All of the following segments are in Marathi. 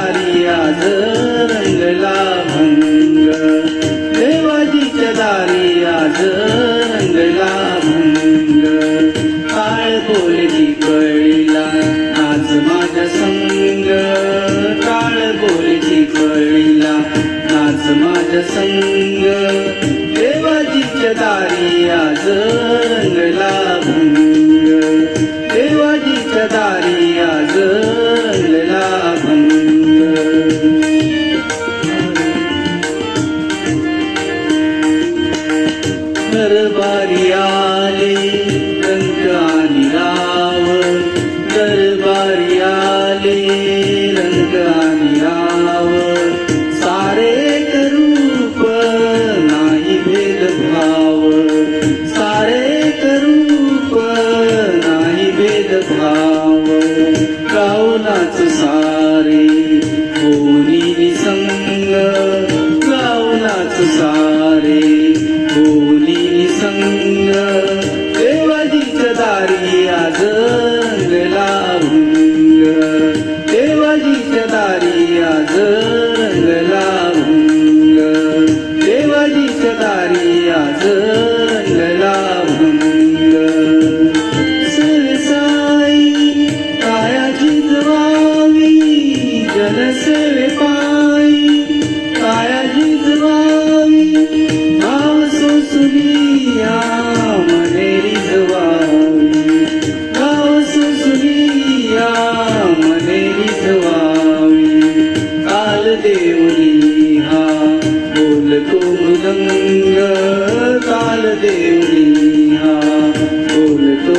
दारी आज रंगला भंग. देवाजीच्या दारी आज रंगला भंग. काळ बोलली कळला आज माझा संग. काळ बोलली कळला आज माझा संग. देवाजीच्या दारी आज रंगला भंग. दरबारियाले काल देवली हा बोलतो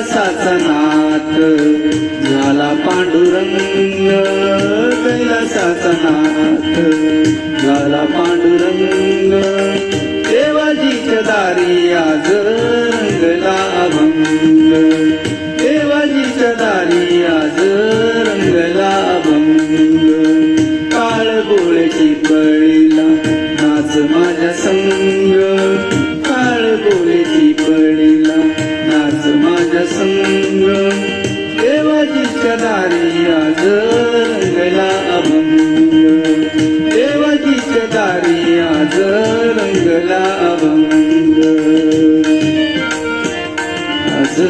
कैलासाचा नाथ झाला पांडुरंग कैलासाचा नाथ. रंगला अभंग. देवाजीच्या दारी रंगला अभंग. आज